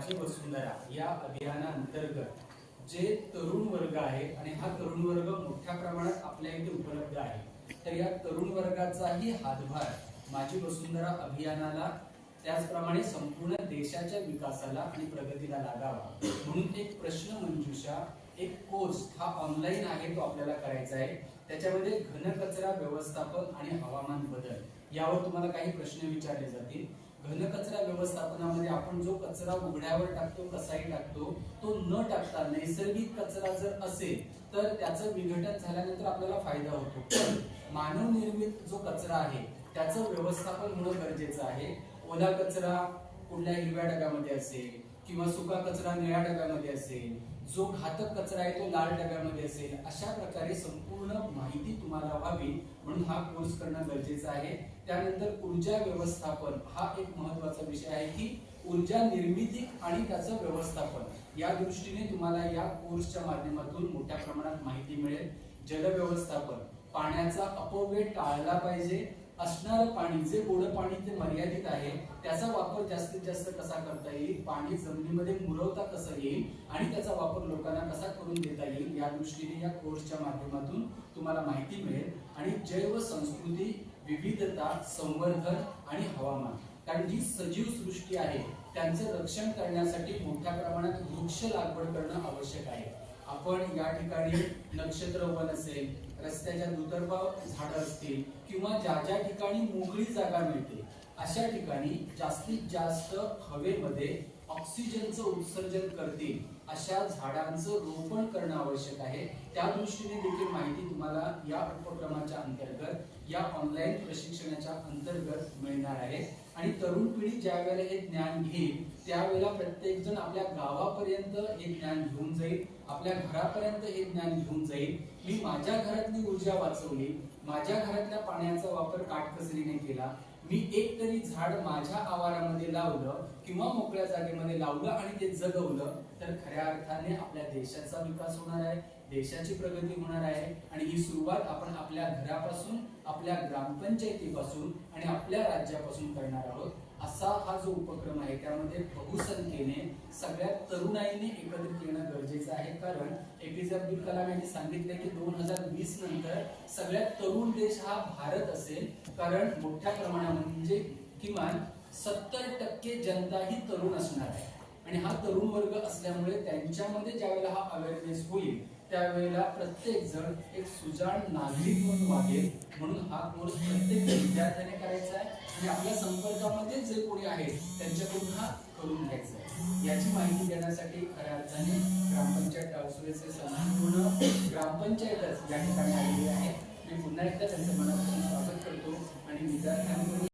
माझी वसुंधरा या अभियानाअंतर्गत जे तरुण वर्ग आहे आणि हा तरुण वर्ग मोठ्या प्रमाणात आपल्या इथे उपलब्ध आहे तर या तरुण वर्गाचाही हातभार माझी वसुंधरा अभियानाला त्याचप्रमाणे संपूर्ण देशाच्या विकासाला आणि प्रगतीला लागावा. म्हणून एक प्रश्न मंजुषा एक कोर्स हा ऑनलाईन आहे तो आपल्याला करायचा आहे. त्याच्यामध्ये घनकचरा व्यवस्थापन आणि हवामान बदल यावर तुम्हाला काही प्रश्न विचारले जातील. घनकचरा व्यवस्थापनामध्ये आपण जो कचरा उघड्यावर टाकतो कसाही टाकतो तो न टाकता नैसर्गिक कचरा जर असेल तर त्याचं विघटन झाल्यानंतर आपल्याला फायदा होतो. मानव निर्मित जो कचरा आहे त्याचं व्यवस्थापन होणं गरजेचं आहे. ओला कचरा कुठल्या हिरव्या डब्यामध्ये असेल किंवा सुका कचरा निळ्या डब्यामध्ये असेल जो घातक कचरा आहे तो लाल डब्यामध्ये असेल अशा प्रकारे संपूर्ण माहिती तुम्हाला व्हावी म्हणून हा कोर्स करणं गरजेचं आहे. त्यानंतर ऊर्जा व्यवस्थापन हा एक महत्त्वाचा विषय आहे की ऊर्जा निर्मिती आणि त्याचं व्यवस्थापन. या दृष्टीने तुम्हाला या कोर्सच्या माध्यमातून मोठ्या प्रमाणात माहिती मिळेल. जल व्यवस्थापन पाण्याचा अपव्यय टाळला पाहिजे. असणारं पाणी जे गोड पाणी ते मर्यादित आहे त्याचा वापर जास्तीत जास्त कसा करता येईल? पाणी जमिनीमध्ये मुरवता कसं येईल? आणि त्याचा वापर लोकांना कसा करून देता येईल? या दृष्टीने या कोर्सच्या माध्यमातून तुम्हाला माहिती मिळेल. आणि जैव संस्कृती विविधता संवर्धन आणि हवामान. कारण जी सजीव सृष्टी आहे त्यांचं रक्षण करण्यासाठी मोठ्या प्रमाणात वृक्ष लागवड करणं आवश्यक आहे. आपण या ठिकाणी नक्षत्र वन असेल रस्त्याच्या दुतर्फा झाडं असतील किंवा ज्या ज्या ठिकाणी मोकळी जागा मिळते अशा ठिकाणी जास्तीत जास्त हवेमध्ये ऑक्सिजनचं उत्सर्जन करतील. अशा झाडांचं रोपण करणं आवश्यक आहे. त्या दृष्टीने देखील माहिती तुम्हाला या उपक्रमाच्या अंतर्गत या ऑनलाईन प्रशिक्षणाच्या अंतर्गत मिळणार आहे. आणि तरुण पिढी ज्या वेळेला हे ज्ञान घेईल त्यावेळेला प्रत्येक जण आपल्या गावापर्यंत हे ज्ञान घेऊन जाईल आपल्या घरापर्यंत हे ज्ञान घेऊन जाईल. मी माझ्या घरातली ऊर्जा वाचवली माझ्या घरातल्या पाण्याचा वापर काटकसरीने केला मी एक तरी झाड माझ्या आवारामध्ये लावलं किंवा मोकळ्या जागेमध्ये लावलं आणि ते जगवलं तर खऱ्या अर्थाने आपल्या देशाचा विकास होणार आहे देशाची प्रगती होणार आहे आणि ही सुरुवात आपण आपल्या घरापासून आपल्या ग्रामपंचायतीपासून आणि आपल्या राज्यापासून करणार आहोत. असा हा जो उपक्रम आहे त्यामध्ये बहुसंख्येने सगळ्या तरुणाईने एकत्रित येणं गरजेचं आहे. कारण ए पी जे अब्दुल कलाम यांनी सांगितले की दोन हजार वीस नंतर सगळ्यात तरुण देश हा भारत असेल. कारण मोठ्या प्रमाणामध्ये म्हणजे किमान सत्तर टक्के जनता ही तरुण असणार आहे. आणि हा तरुण वर्ग असल्यामुळे त्यांच्यामध्ये ज्यावेळेला हा अवेअरनेस होईल त्यावेळेला प्रत्येक जण एक सुजाण नागरिक म्हणून वागेल. म्हणून हा कोर्स प्रत्येक विद्यार्थ्याने करायचा आहे आणि आपल्या संपर्कामध्ये जे कोणी आहेत त्यांच्याकडून हा करून घ्यायचा आहे. याची माहिती देण्यासाठी खऱ्या अर्थाने ग्रामपंचायत टावसुरेचे संपूर्ण ग्रामपंचायतच या ठिकाणी आलेली आहे मी पुन्हा एकदा त्यांचं मनापासून स्वागत करतो आणि विद्यार्थ्यांकडून